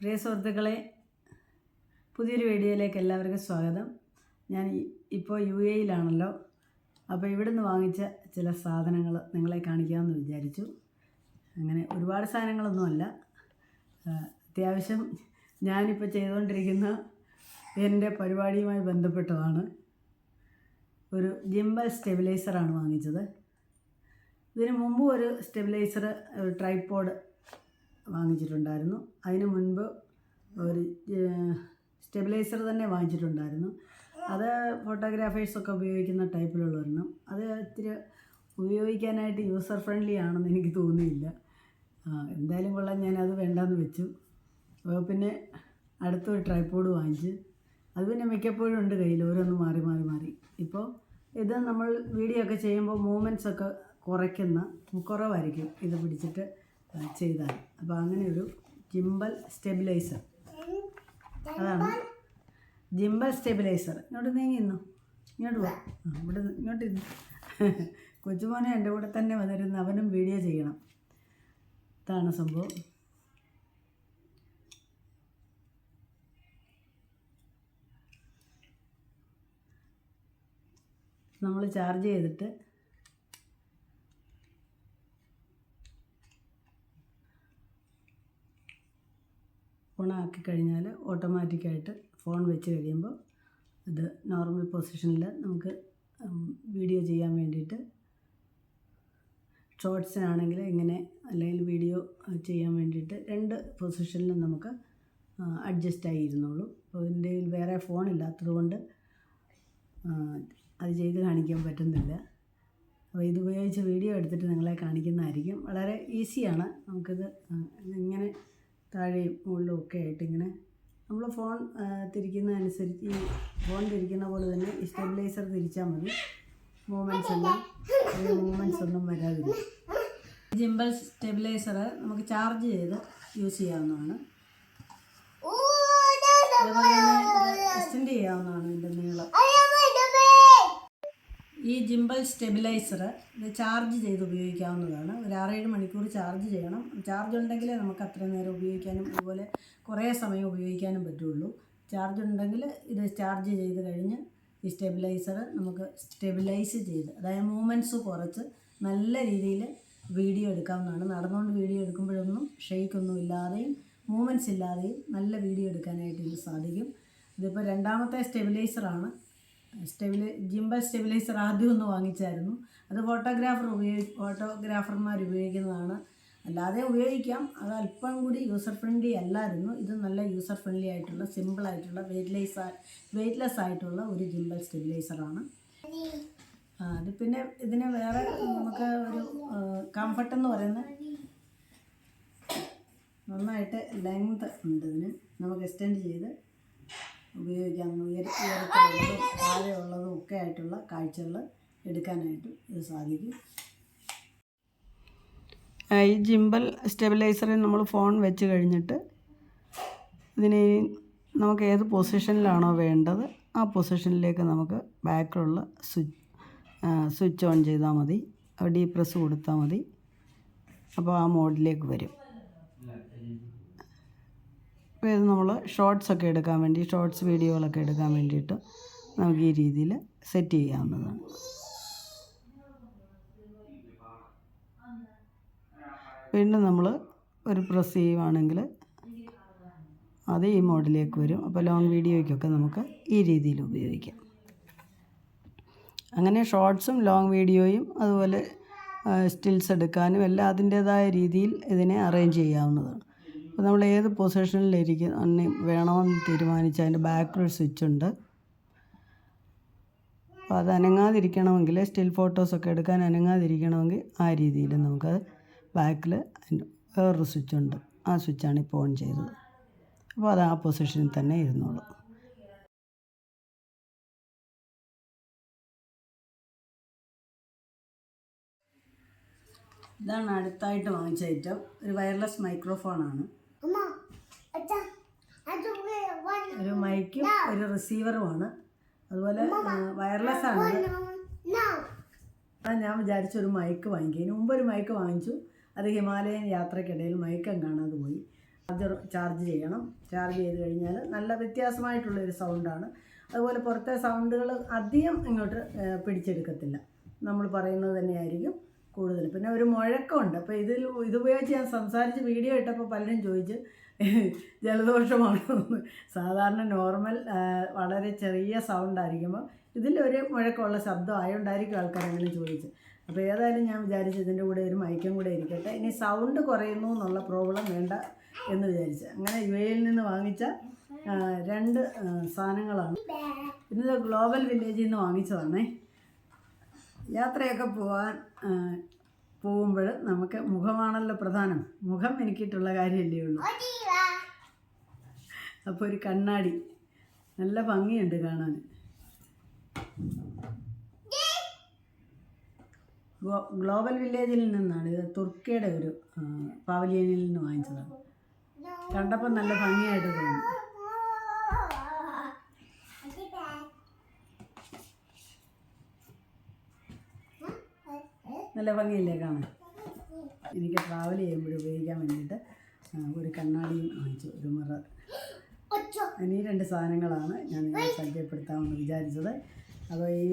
പ്രിയ സുഹൃത്തുക്കളെ പുതിയൊരു വീഡിയോയിലേക്ക് എല്ലാവർക്കും സ്വാഗതം. ഞാൻ ഇപ്പോൾ യു എയിലാണല്ലോ അപ്പോൾ ഇവിടുന്ന് വാങ്ങിച്ച ചില സാധനങ്ങൾ നിങ്ങളെ കാണിക്കാമെന്ന് വിചാരിച്ചു. അങ്ങനെ ഒരുപാട് സാധനങ്ങളൊന്നുമല്ല. അത്യാവശ്യം ഞാനിപ്പോൾ ചെയ്തുകൊണ്ടിരിക്കുന്ന എന്റെ പരിപാടിയുമായി ബന്ധപ്പെട്ടതാണ്. ഒരു ജിംബൽ സ്റ്റെബിലൈസറാണ് വാങ്ങിച്ചത്. ഇതിന് മുമ്പ് ഒരു സ്റ്റെബിലൈസർ ട്രൈപ്പോഡ് വാങ്ങിച്ചിട്ടുണ്ടായിരുന്നു. അതിന് മുൻപ് ഒരു സ്റ്റെബിലൈസർ തന്നെ വാങ്ങിച്ചിട്ടുണ്ടായിരുന്നു. അത് ഫോട്ടോഗ്രാഫേഴ്സൊക്കെ ഉപയോഗിക്കുന്ന ടൈപ്പിലുള്ള ഒരെണ്ണം അത് ഇത്തിരി ഉപയോഗിക്കാനായിട്ട് യൂസർ ഫ്രണ്ട്ലി ആണെന്ന് എനിക്ക് തോന്നിയില്ല. എന്തായാലും കൊള്ളാം ഞാനത് വേണ്ടാന്ന് വെച്ചു. അപ്പോൾ പിന്നെ അടുത്തൊരു ട്രൈപ്പോഡ് വാങ്ങിച്ച്. അത് പിന്നെ മിക്കപ്പോഴും ഉണ്ട് കയ്യിൽ ഓരോന്ന് മാറി മാറി മാറി. ഇപ്പോൾ ഇത് നമ്മൾ വീഡിയോ ഒക്കെ ചെയ്യുമ്പോൾ മൂമെന്റ്സ് ഒക്കെ കുറയ്ക്കുന്ന കുറവായിരിക്കും ഇത് പിടിച്ചിട്ട്. ചെയ്താൽ. അപ്പോൾ അങ്ങനെ ഒരു ജിംബൽ സ്റ്റെബിലൈസർ അതാണ്. ജിംബൽ സ്റ്റെബിലൈസർ ഇങ്ങോട്ട് നീങ്ങി ഇന്നു ഇങ്ങോട്ട് പോ ആ, ഇവിടെ ഇങ്ങോട്ട് കൊച്ചുമോനെ എന്റെ കൂടെ തന്നെ വന്നിരുന്ന് അവനും വീഡിയോ ചെയ്യണം. ഇതാണ് സംഭവം. നമ്മൾ ചാർജ് ചെയ്തിട്ട് ഓണാക്കി കഴിഞ്ഞാൽ ഓട്ടോമാറ്റിക്കായിട്ട് ഫോൺ വെച്ച് കഴിയുമ്പോൾ ഇത് നോർമൽ പൊസിഷനിൽ നമുക്ക് വീഡിയോ ചെയ്യാൻ വേണ്ടിയിട്ട് ഷോർട്സിനാണെങ്കിൽ ഇങ്ങനെ അല്ലെങ്കിൽ വീഡിയോ ചെയ്യാൻ വേണ്ടിയിട്ട് രണ്ട് പൊസിഷനിലും നമുക്ക് അഡ്ജസ്റ്റ് ആയിരുന്നുള്ളൂ അപ്പോൾ എന്റെ കയ്യിൽ വേറെ ഫോൺ കൊണ്ട് ആ, അത് ചെയ്ത് കാണിക്കാൻ പറ്റുന്നില്ല. അപ്പോൾ ഇത് ഉപയോഗിച്ച് വീഡിയോ എടുത്തിട്ട് നിങ്ങളെ കാണിക്കുന്നതായിരിക്കും. വളരെ ഈസിയാണ്. നമുക്കിത് ഇങ്ങനെ താഴെയും മുകളിലും ഒക്കെ ആയിട്ട് ഇങ്ങനെ നമ്മൾ ഫോൺ തിരിക്കുന്ന അനുസരിച്ച് ഈ ഫോൺ തിരിക്കുന്ന പോലെ തന്നെ സ്റ്റെബിലൈസർ തിരിച്ചാൽ മതി. മൂവ്മെന്റ്സ് എല്ലാം മൂവ്മെന്റ്സ് ഒന്നും വരാതിരിക്കും ജിംബൽ സ്റ്റെബിലൈസർ നമുക്ക് ചാർജ് ചെയ്ത് യൂസ് ചെയ്യാവുന്നതാണ് അതുപോലെ തന്നെ എക്സ്റ്റെൻഡ് ചെയ്യാവുന്നതാണ് ഇതിന്റെ നീളം ഈ ജിംബൽ സ്റ്റെബിലൈസർ ഇത് ചാർജ് ചെയ്ത് ഉപയോഗിക്കാവുന്നതാണ്. ഒരു ആറേഴ് മണിക്കൂർ ചാർജ് ചെയ്യണം. ചാർജ് ഉണ്ടെങ്കിലേ നമുക്ക് അത്രയും നേരം ഉപയോഗിക്കാനും അതുപോലെ കുറേ സമയം ഉപയോഗിക്കാനും പറ്റുള്ളൂ. ചാർജ് ഉണ്ടെങ്കിൽ ഇത് ചാർജ് ചെയ്ത് കഴിഞ്ഞ് ഈ സ്റ്റെബിലൈസർ നമുക്ക് സ്റ്റെബിലൈസ് ചെയ്ത് അതായത് മൂവ്മെന്റ്സ് കുറച്ച് നല്ല രീതിയിൽ വീഡിയോ എടുക്കാവുന്നതാണ്. നടന്നുകൊണ്ട് വീഡിയോ എടുക്കുമ്പോഴൊന്നും ഷെയ്ക്കൊന്നും ഇല്ലാതെയും മൂവ്മെന്റ്സ് ഇല്ലാതെയും നല്ല വീഡിയോ എടുക്കാനായിട്ട് ഇത് സാധിക്കും. ഇതിപ്പോൾ രണ്ടാമത്തെ സ്റ്റെബിലൈസറാണ് സ്റ്റെബിലൈ ജിംബൽ സ്റ്റെബിലൈസർ ആദ്യം ഒന്ന് വാങ്ങിച്ചായിരുന്നു. അത് ഫോട്ടോഗ്രാഫർ ഉപയോഗി ഫോട്ടോഗ്രാഫർമാർ ഉപയോഗിക്കുന്നതാണ്. അല്ലാതെ ഉപയോഗിക്കാം. അത് അല്പം കൂടി യൂസർ ഫ്രണ്ട്ലി അല്ലായിരുന്നു. ഇത് നല്ല യൂസർ ഫ്രണ്ട്ലി ആയിട്ടുള്ള സിമ്പിൾ ആയിട്ടുള്ള വെയ്റ്റ്ലെസ് വെയ്റ്റ്ലെസ് ആയിട്ടുള്ള ഒരു ജിംബൽ സ്റ്റെബിലൈസറാണ് അത് പിന്നെ ഇതിന് വേറെ നമുക്ക് ഒരു കംഫർട്ട് എന്ന് പറയുന്നത് നന്നായിട്ട് ലെങ്ത് ഉണ്ട് ഇതിന്. നമുക്ക് എക്സ്റ്റെൻഡ് ചെയ്ത് ഉപയോഗിക്കാം ഉയര ഉയരത്തിലുള്ളതും താഴെയുള്ളതും ഒക്കെ ആയിട്ടുള്ള കാഴ്ചകൾ എടുക്കാനായിട്ട് ഇത് സാധിക്കും. ഈ ജിംബൽ സ്റ്റെബിലൈസറിൽ നമ്മൾ ഫോൺ വെച്ച് കഴിഞ്ഞിട്ട് ഇതിനെ നമുക്ക് ഏത് പൊസിഷനിലാണോ വേണ്ടത് ആ പൊസിഷനിലേക്ക് നമുക്ക് ബാക്കിലുള്ള സ്വിച്ച് സ്വിച്ച് ഓൺ ചെയ്താൽ മതി. ഡീ പ്രസ് കൊടുത്താൽ മതി. അപ്പോൾ ആ മോഡിലേക്ക് വരും. അപ്പോൾ ഇത് നമ്മൾ ഷോർട്സ് ഒക്കെ എടുക്കാൻ വേണ്ടി ഷോർട്സ് വീഡിയോകളൊക്കെ എടുക്കാൻ വേണ്ടിയിട്ട് നമുക്ക് ഈ രീതിയിൽ സെറ്റ് ചെയ്യാവുന്നതാണ്. വീണ്ടും നമ്മൾ ഒരു പ്രസ് ചെയ്യുവാണെങ്കിൽ അത് ഈ മോഡലിലേക്ക് വരും. അപ്പോൾ ലോങ് വീഡിയോയ്ക്കൊക്കെ നമുക്ക് ഈ രീതിയിൽ ഉപയോഗിക്കാം. അങ്ങനെ ഷോർട്സും ലോങ് വീഡിയോയും അതുപോലെ സ്റ്റിൽസ് എടുക്കാനും എല്ലാം അതിന്റേതായ രീതിയിൽ ഇതിനെ അറേഞ്ച് ചെയ്യാവുന്നതാണ്. അപ്പോൾ നമ്മൾ ഏത് പൊസിഷനിലിരിക്കും വേണമെന്ന് തീരുമാനിച്ച് അതിന്റെ ബാക്കിലൊരു സ്വിച്ച് ഉണ്ട് അപ്പോൾ അത് അനങ്ങാതിരിക്കണമെങ്കിൽ സ്റ്റിൽ ഫോട്ടോസൊക്കെ എടുക്കാൻ അനങ്ങാതിരിക്കണമെങ്കിൽ ആ രീതിയിൽ നമുക്കത് ബാക്കിൽ വേറൊരു സ്വിച്ച് ഉണ്ട് ആ സ്വിച്ചാണ് ഇപ്പോൾ ഓൺ ചെയ്തത്. അപ്പോൾ അത് ആ പൊസിഷനിൽ തന്നെ ഇരുന്നോളൂ. ഇതാണ് അടുത്തായിട്ട് വാങ്ങിച്ച ഐറ്റം. ഒരു വയർലെസ് മൈക്രോഫോണാണ്. ഒരു മൈക്കും ഒരു റിസീവറുമാണ് അതുപോലെ വയർലെസ് ആണ്. ആ ഞാൻ വിചാരിച്ചു ഒരു മൈക്ക് വാങ്ങിക്കും ഇതിന് മുമ്പ് ഒരു മൈക്ക് വാങ്ങിച്ചു. അത് ഹിമാലയൻ യാത്രക്കിടയിൽ മൈക്കം കാണാതെ പോയി. ചാർജർ ചാർജ് ചെയ്യണം. ചാർജ് ചെയ്ത് കഴിഞ്ഞാൽ നല്ല വ്യത്യാസമായിട്ടുള്ളൊരു സൗണ്ടാണ് അതുപോലെ പുറത്തെ സൗണ്ടുകൾ അധികം ഇങ്ങോട്ട് പിടിച്ചെടുക്കത്തില്ല. നമ്മൾ പറയുന്നത് തന്നെയായിരിക്കും കൂടുതൽ പിന്നെ ഒരു മുഴക്കമുണ്ട്. അപ്പോൾ ഇതിൽ ഇതുപയോഗിച്ച് ഞാൻ സംസാരിച്ച് വീഡിയോ ഇട്ടപ്പോൾ പലരും ചോദിച്ച് ജലദോഷമാണോ. എന്ന് സാധാരണ നോർമൽ വളരെ ചെറിയ സൗണ്ട് ആയിരിക്കുമ്പോൾ ഇതിലൊരു മുഴക്കമുള്ള ശബ്ദം ആയതുകൊണ്ടായിരിക്കും ആൾക്കാർ അങ്ങനെ ചോദിച്ചത്. അപ്പോൾ ഏതായാലും ഞാൻ വിചാരിച്ചു ഇതിന്റെ കൂടെ ഒരു മൈക്കും കൂടെ ഇരിക്കട്ടെ. ഇനി സൗണ്ട് കുറയുന്നു എന്നുള്ള പ്രോബ്ലം വേണ്ട എന്ന് വിചാരിച്ചു. അങ്ങനെ യു എയിൽ നിന്ന് വാങ്ങിച്ച രണ്ട് സാധനങ്ങളാണ്. ഇത് ഗ്ലോബൽ വില്ലേജിൽ നിന്ന് വാങ്ങിച്ചതാണേ. യാത്രയൊക്കെ പോകാൻ പോകുമ്പോൾ നമുക്ക് മുഖമാണല്ലോ പ്രധാനം. മുഖം എനിക്കിട്ടുള്ള കാര്യമല്ലേ ഉള്ളൂ. അപ്പോൾ ഒരു കണ്ണാടി. നല്ല ഭംഗിയുണ്ട് കാണാൻ. ഗ്ലോബൽ വില്ലേജിൽ നിന്നാണ് ഇത് തുർക്കിയുടെ ഒരു പാവലിയനിൽ നിന്ന് വാങ്ങിച്ചതാണ്. കണ്ടപ്പോൾ നല്ല ഭംഗിയായിട്ട് തോന്നുന്നു നല്ല ഭംഗിയില്ലേ കാണാൻ? എനിക്ക് ട്രാവൽ ചെയ്യുമ്പോൾ ഉപയോഗിക്കാൻ വേണ്ടിയിട്ട് ഒരു കണ്ണാടിയും വാങ്ങിച്ചു ഒരു മിറർ. ഇനി രണ്ട് സാധനങ്ങളാണ് ഞാൻ നിങ്ങളെ വിചാരിച്ചത്. അപ്പോൾ ഈ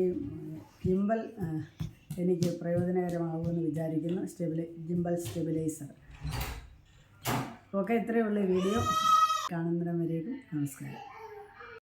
ജിമ്പൽ എനിക്ക് പ്രയോജനകരമാകുമെന്ന് വിചാരിക്കുന്നു. സ്റ്റെബിലൈ ജിമ്പൽ സ്റ്റെബിലൈസർ ഓക്കെ ഇത്രയേ ഉള്ളൂ വീഡിയോ. കാണുന്നിടം വരെയും നമസ്കാരം.